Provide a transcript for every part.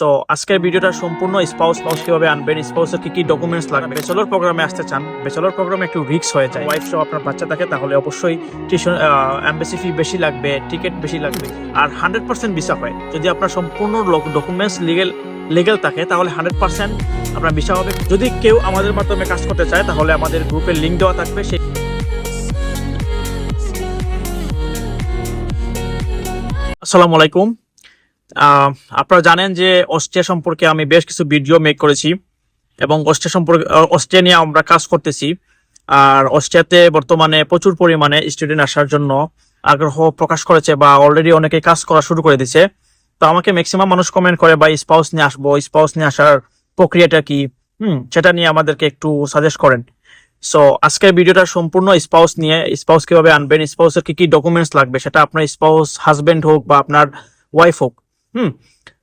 তো আজকের ভিডিওটা সম্পূর্ণ স্পাউস স্পাউস কীভাবে আনবেন? স্পাউসের কি কি ডকুমেন্টস লাগবে? ব্যাচেলর প্রোগ্রামে আসতে চান ব্যাচেলর প্রোগ্রামে একটু রিক্স হয়ে যায়। ওয়াইফ সহ আপনার বাচ্চা থাকে, তাহলে অবশ্যই টিউশন অ্যাম্বাসি ফি বেশি লাগবে টিকিট বেশি লাগবে। আর হান্ড্রেড পার্সেন্ট ভিসা হয়। যদি আপনার সম্পূর্ণ ডকুমেন্টস লিগেল লিগেল থাকে, তাহলে হান্ড্রেড পার্সেন্ট আপনার ভিসা হবে। যদি কেউ আমাদের মাধ্যমে কাজ করতে চায়, তাহলে আমাদের গ্রুপের লিঙ্ক দেওয়া থাকবে। সেই আসসালামু আলাইকুম। আপনারা জানেন যে অস্ট্রিয়া সম্পর্কে আমি বেশ কিছু ভিডিও মেক করেছি এবং অস্ট্রিয়া সম্পর্কে অস্ট্রিয়া নিয়ে আমরা কাজ করতেছি। আর অস্ট্রিয়াতে বর্তমানে প্রচুর পরিমাণে স্টুডেন্ট আসার জন্য আগ্রহ প্রকাশ করেছে বা অলরেডি অনেকে কাজ করা শুরু করে দিছে তো আমাকে ম্যাক্সিমাম মানুষ কমেন্ট করে বা স্পাউস নিয়ে আসব স্পাউস নিয়ে আসার প্রক্রিয়াটা কি? হুম, সেটা নিয়ে আমাদেরকে একটু সাজেস্ট করেন। সো আজকের ভিডিওটা সম্পূর্ণ স্পাউস নিয়ে স্পাউস কীভাবে আনবেন স্পাউসের কি কি ডকুমেন্টস লাগবে, সেটা আপনার স্পাউস হাজবেন্ড হোক বা আপনার ওয়াইফ হোক। হুম,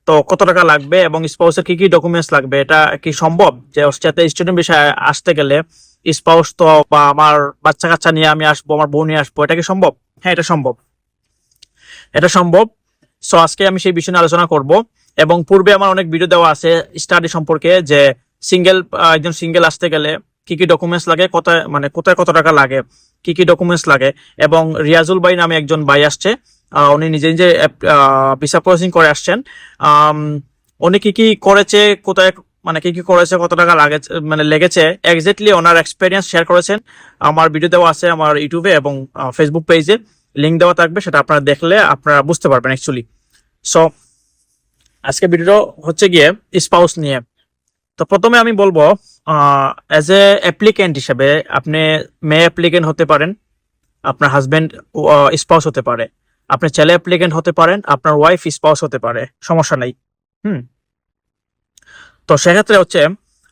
তো কত টাকা লাগবে এবং স্পাউসের কি কি ডকুমেন্টস লাগবে? এটা কি সম্ভব যে অস্ট্রিয়াতে স্টুডেন্ট বিষয়ে আসতে গেলে স্পাউস তো বা আমার বাচ্চা কাচ্চা নিয়ে আমি আসব, আমার বউ নিয়ে আসব, এটা কি সম্ভব? হ্যাঁ এটা সম্ভব। এটা সম্ভব। সো আজকে আমি সেই বিষয় নিয়ে আলোচনা করব এবং পূর্বে আমার অনেক ভিডিও দেওয়া আছে স্টাডি সম্পর্কে যে সিঙ্গেল একজন সিঙ্গেল আসতে গেলে কি কি ডকুমেন্টস লাগে কোথায় মানে কোথায় কত টাকা লাগে, কি কি ডকুমেন্টস লাগে এবং রিয়াজুল ভাই নামে একজন ভাই আসছে। উনি নিজে নিজে ভিসা প্রসেসিং করে আসছেন। উনি কি কি করেছে, কোথায় মানে কি কি করেছে, কত টাকা লাগে মানে লেগেছে এক্স্যাক্টলি ওনার এক্সপিরিয়েন্স শেয়ার করেছেন। আমার ভিডিও দেওয়া আছে আমার ইউটিউবে এবং ফেসবুক পেজে লিঙ্ক দেওয়া থাকবে, সেটা আপনারা দেখলে আপনারা বুঝতে পারবেন অ্যাকচুয়ালি সো আজকে ভিডিও হচ্ছে গিয়ে স্পাউস নিয়ে। তো প্রথমে আমি বলব অ্যাজ এ অ্যাপ্লিকেন্ট হিসেবে আপনি মেয়ে অ্যাপ্লিকেন্ট হতে পারেন, আপনার হাজবেন্ড স্পাউস হতে পারে। আপনি ছেলে অ্যাপ্লিকেন্ট হতে পারেন, আপনার ওয়াইফ স্পাউস হতে পারে, সমস্যা নেই। হুম। তো সেক্ষেত্রে হচ্ছে,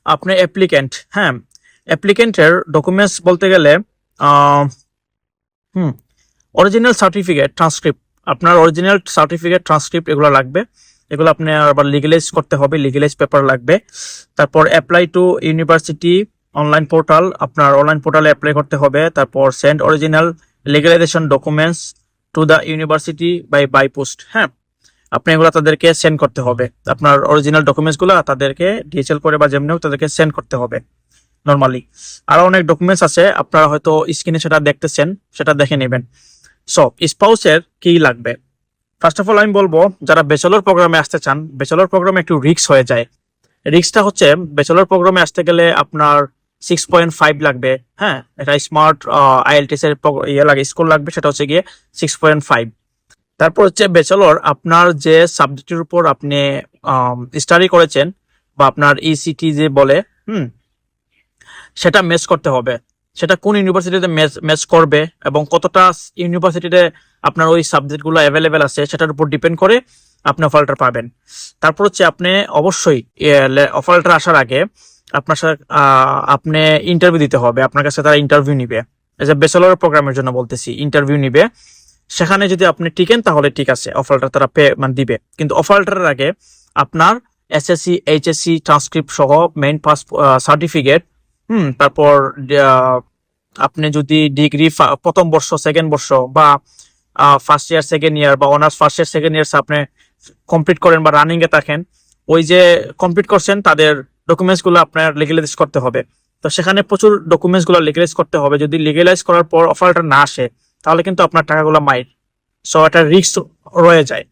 আপনি অ্যাপ্লিকেন্ট হ্যাঁ অ্যাপ্লিকেন্টের ডকুমেন্টস বলতে গেলে হুম অরিজিনাল সার্টিফিকেট ট্রান্সক্রিপ্ট আপনার অরিজিনাল সার্টিফিকেট ট্রান্সক্রিপ্ট এগুলো লাগবে। এগুলো আপনি আবার লিগেলাইজ করতে হবে লিগেলাইজ পেপার লাগবে। তারপর apply to university online portal আপনার অনলাইন পোর্টালে অ্যাপ্লাই করতে হবে। তারপর send original legalisation documents to the university by by post হ্যাঁ? আপনি এগুলো তাদেরকে সেন্ড করতে হবে। আপনার অরিজিনাল ডকুমেন্টসগুলো তাদেরকে ডিএচএল করে বা যেমনি তাদেরকে সেন্ড করতে হবে নর্মালি আরও অনেক ডকুমেন্টস আছে, আপনারা হয়তো স্ক্রিনে সেটা দেখতেছেন, সেটা দেখে নেবেন। সো স্পাউসের কি লাগবে? ফার্স্ট অফ অল আমি বলব, যারা ব্যাচেলর প্রোগ্রামে আসতে চান ব্যাচেলর প্রোগ্রামে একটু রিস্ক হয়ে যায়। রিস্কটা হচ্ছে ব্যাচেলর প্রোগ্রামে আসতে গেলে আপনার সিক্স পয়েন্ট ফাইভ লাগবে হ্যাঁ? এটা স্মার্ট আইএলটিএস এর ইয়ে লাগে স্কোর লাগবে, সেটা হচ্ছে গিয়ে সিক্স পয়েন্ট ফাইভ তারপর হচ্ছে ব্যাচেলর আপনার যে সাবজেক্টের উপর আপনি স্টাডি করেছেন বা আপনার ইসিটি যে বলে, হুম, সেটা ম্যাচ করতে হবে। সেটা কোন ইউনিভার্সিটিতে ম্যাচ করবে এবং কতটা ইউনিভার্সিটিতে আপনার ওই সাবজেক্টগুলো অ্যাভেলেবেল আছে, সেটার উপর ডিপেন্ড করে আপনি অফারটা পাবেন। তারপর হচ্ছে আপনি অবশ্যই অফারটা আসার আগে আপনার সাথে আপনি ইন্টারভিউ দিতে হবে, আপনার কাছে তারা ইন্টারভিউ নিবে। এজ এ ব্যাচেলর প্রোগ্রামের জন্য বলতেছি ইন্টারভিউ নিবে। সেখানে যদি আপনি টিকেন, তাহলে ঠিক আছে অফারটা তারা পে মানে দিবে। কিন্তু অফারটার আগে আপনার এসএসসি এইচএসসি ট্রান্সক্রিপ্ট সহ মেইন পাস সার্টিফিকেট হুম, তারপর আপনি যদি ডিগ্রি প্রথম বর্ষ সেকেন্ড বর্ষ বা ফার্স্ট ইয়ার সেকেন্ড ইয়ার বা honours first year second year আপনি কমপ্লিট করেন বা রানিং এ থাকেন, ওই যে কমপ্লিট করছেন, তাদের ডকুমেন্টসগুলো আপনার লিগেলাইজ করতে হবে। তো সেখানে প্রচুর ডকুমেন্টসগুলো লিগেলাইজ করতে হবে। যদি লিগেলাইজ করার পর অফারটা না আসে, তাহলে কিন্তু আপনার টাকাগুলো মাইর। সো একটা রিস্ক রয়ে যায়।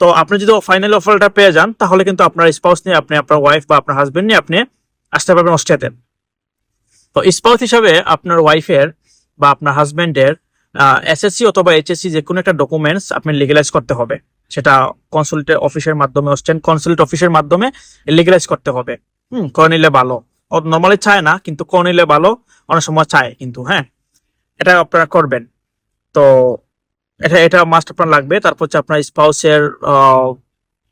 তো আপনি যদি ফাইনাল অফারটা পেয়ে যান, তাহলে কিন্তু আপনার স্পাউস নিয়ে, আপনি আপনার ওয়াইফ বা আপনার হাজবেন্ড নিয়ে আপনি আসতে পারবেন অস্ট্রিয়াতে। তো স্পাউস হিসাবে আপনার ওয়াইফের বা আপনার হাজবেন্ডের এসএসসি অথবা এইচএসসি যে কোনো একটা ডকুমেন্টস আপনি লিগেলাইজ করতে হবে। সেটা কনসুলেট অফিসের মাধ্যমে অস্টেন কনসুলেট অফিসের মাধ্যমে লিগেলাইজ করতে হবে। হুম করে নিলে ভালো। নর্মালি চায় না, কিন্তু করে নিলে ভালো, অনেক সময় চায় কিন্তু হ্যাঁ। এটা আপনারা করবেন। তো এটা এটা মাস্ট আপনার লাগবে, তারপর হচ্ছে আপনার স্পাউসের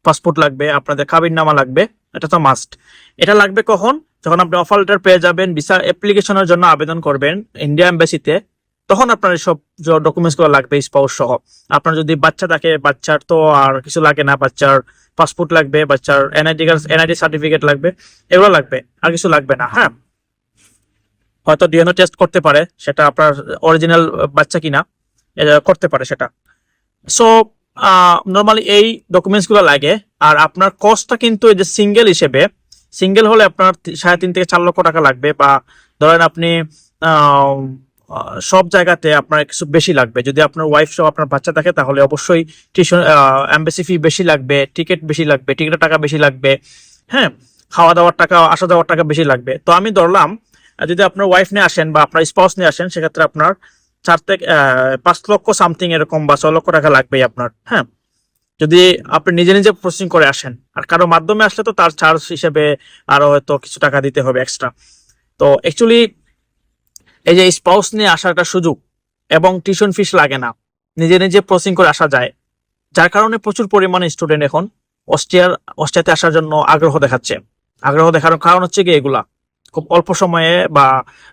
পাসপোর্ট লাগবে, আপনাদের কাবিন নামা লাগবে, এটা তো মাস্ট এটা লাগবে কখন? যখন আপনি অফার লেটার পেয়ে যাবেন ভিসা অ্যাপ্লিকেশনের জন্য আবেদন করবেন ইন্ডিয়া এম্বাসিতে তখন আপনার সব ডকুমেন্টসগুলো লাগবে স্পাউস সহ। আপনার যদি বাচ্চা থাকে, বাচ্চার তো আর কিছু লাগে না, বাচ্চার পাসপোর্ট লাগবে, বাচ্চার এনআইডি এনআইডি সার্টিফিকেট লাগবে, এগুলো লাগবে, আর কিছু লাগবে না হ্যাঁ? হয়তো ডিএনও টেস্ট করতে পারে, সেটা আপনার অরিজিনাল বাচ্চা কিনা করতে পারে সেটা। সো নর্মালি এই ডকুমেন্টসগুলো লাগে, আর আপনার কস্টটা কিন্তু এই যে সিঙ্গেল হিসেবে সিঙ্গেল হলে আপনার সাড়ে তিন থেকে চার লক্ষ টাকা লাগবে, বা ধরেন আপনি সব জায়গাতে আপনার কিছু বেশি লাগবে। যদি আপনার ওয়াইফ সহ আপনার বাচ্চা থাকে, তাহলে অবশ্যই টিউশন এম্বাসি ফি বেশি লাগবে টিকিট বেশি লাগবে টিকিটের টাকা বেশি লাগবে হ্যাঁ? খাওয়া দাওয়ার টাকা আসা যাওয়ার টাকা বেশি লাগবে। তো আমি ধরলাম যদি আপনার ওয়াইফ নিয়ে আসেন বা আপনার স্পাউস নিয়ে আসেন, সেক্ষেত্রে আপনার চার থেকে পাঁচ লক্ষ সামথিং এরকম বা ছয় লক্ষ টাকা লাগবেই আপনার হ্যাঁ? যদি আপনি নিজে নিজে প্রসেসিং করে আসেন, আর কারও মাধ্যমে আসলে তো তার চার্জ হিসেবে আরও হয়তো কিছু টাকা দিতে হবে এক্সট্রা তো অ্যাকচুয়ালি এই যে স্পাউস নিয়ে আসার একটা সুযোগ এবং টিউশন ফিস লাগে না, নিজে নিজে প্রসেসিং করে আসা যায়। যার কারণে প্রচুর পরিমাণে স্টুডেন্ট এখন অস্ট্রিয়ার, অস্ট্রিয়াতে আসার জন্য আগ্রহ দেখাচ্ছে। আগ্রহ দেখানোর কারণ হচ্ছে কি এগুলা। খুব অল্প সময়ে বা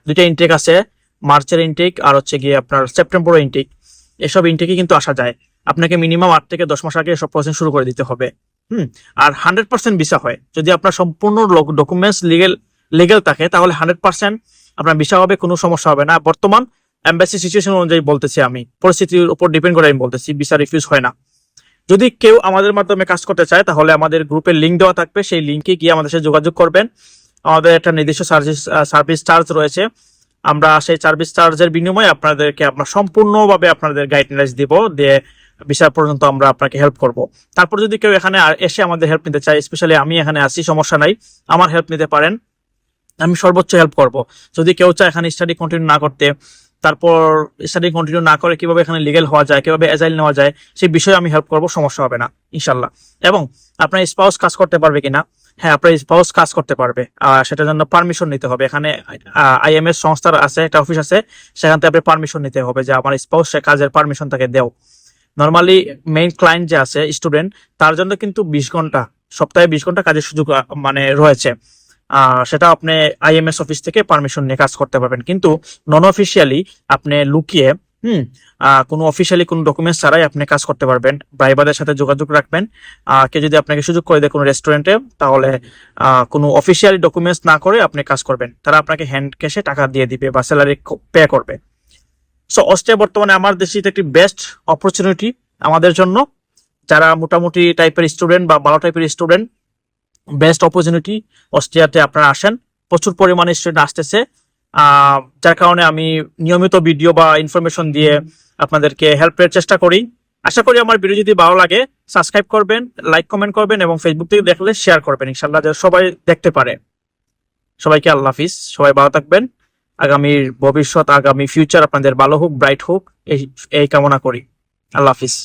দুইটা ইনটেক আছে, মার্চের ইনটেক আর হচ্ছে গিয়ে আপনার সেপ্টেম্বরের ইনটেক এসব ইনটেকে কিন্তু আসা যায়। আপনাকে মিনিমাম আট থেকে দশ মাস আগে সব প্রসেস শুরু করে দিতে হবে। হুম, আর হান্ড্রেড পার্সেন্ট ভিসা হয়। যদি আপনার সম্পূর্ণ ডকুমেন্টস লিগেল লিগেল থাকে, তাহলে হান্ড্রেড পার্সেন্ট আপনার ভিসা হবে, কোনো সমস্যা হবে না। বর্তমান এম্বাসি সিচুয়েশন অনুযায়ী বলতেছি আমি। পরিস্থিতির উপর ডিপেন্ড করে আমি বলতেছি ভিসা রিফিউজ হয় না। যদি কেউ আমাদের মাধ্যমে কাজ করতে চায়, তাহলে আমাদের গ্রুপের লিঙ্ক দেওয়া থাকবে। সেই লিঙ্কে গিয়ে আমাদের সাথে যোগাযোগ করবেন। আমাদের একটা নির্দিষ্ট সার্ভিস সার্ভিস চার্জ রয়েছে। আমরা সেই সার্ভিস চার্জের বিনিময়ে আপনাদেরকে আপনার সম্পূর্ণভাবে আপনাদের গাইডলাইন্স দিব দিয়ে বিষয় পর্যন্ত আমরা আপনাকে হেল্প করব। তারপর যদি কেউ এখানে এসে আমাদের হেল্প নিতে চায় স্পেশালি আমি এখানে আসি সমস্যা নাই। আমার হেল্প নিতে পারেন। আমি সর্বোচ্চ হেল্প করব। যদি কেউ চায় এখানে স্টাডি কন্টিনিউ না করতে তারপর স্টাডি কন্টিনিউ না করে কীভাবে এখানে লিগেল হওয়া যায় কীভাবে এজাইল নেওয়া যায় সেই বিষয়ে আমি হেল্প করব সমস্যা হবে না ইনশাল্লাহ এবং আপনার স্পাউস কাজ করতে পারবে কিনা? হ্যাঁ আপনার স্পাউস কাজ করতে পারবে। আহ, সেটার জন্য পারমিশন নিতে হবে। এখানে আইএমএস সংস্থার আছে একটা অফিস আছে সেখান থেকে আপনি পারমিশন নিতে হবে যে আমার স্পাউস সে কাজের পারমিশন তাকে দেও। নর্মালি মেইন ক্লায়েন্ট যে আছে স্টুডেন্ট তার জন্য কিন্তু বিশ ঘণ্টা সপ্তাহে বিশ ঘণ্টা কাজের সুযোগ মানে রয়েছে। সেটা আপনি আইএমএস অফিস থেকে পারমিশন নিয়ে কাজ করতে পারবেন। কিন্তু নন অফিসিয়ালি আপনি লুকিয়ে, হুম কোনো অফিসিয়ালি কোনো ডকুমেন্টস ছাড়াই আপনি কাজ করতে পারবেন। ড্রাইভারদের সাথে যোগাযোগ রাখবেন। কেউ যদি আপনাকে সুযোগ করে দেয় কোনো রেস্টুরেন্টে তাহলে কোনো অফিসিয়ালি ডকুমেন্টস না করে আপনি কাজ করবেন। তারা আপনাকে হ্যান্ড ক্যাশে টাকা দিয়ে দিবে বা স্যালারি পে করবে। সো অস্ট্রিয়া বর্তমানে আমার দেশে এটা একটি বেস্ট অপরচুনিটি আমাদের জন্য। যারা মোটামুটি টাইপের স্টুডেন্ট বা ভালো টাইপের স্টুডেন্ট বেস্ট অপরচুনিটি অস্ট্রিয়াতে আপনারা আসেন। প্রচুর পরিমাণে স্টুডেন্ট আসতেছে। যার কারণে আমি নিয়মিত ভিডিও বা ইনফরমেশন দিয়ে আপনাদেরকে হেল্পের চেষ্টা করি। আশা করি আমার ভিডিও যদি ভালো লাগে সাবস্ক্রাইব করবেন লাইক কমেন্ট করবেন এবং ফেসবুক থেকে দেখলে শেয়ার করবেন। ইনশাল্লাহ সবাই দেখতে পারে। সবাইকে আল্লাহ হাফিজ। সবাই ভালো থাকবেন। আগামীর ভবিষ্যৎ, আগামী ফিউচার আপনাদের ভালো হোক ব্রাইট হোক, এই এই কামনা করি। আল্লাহ হাফিজ।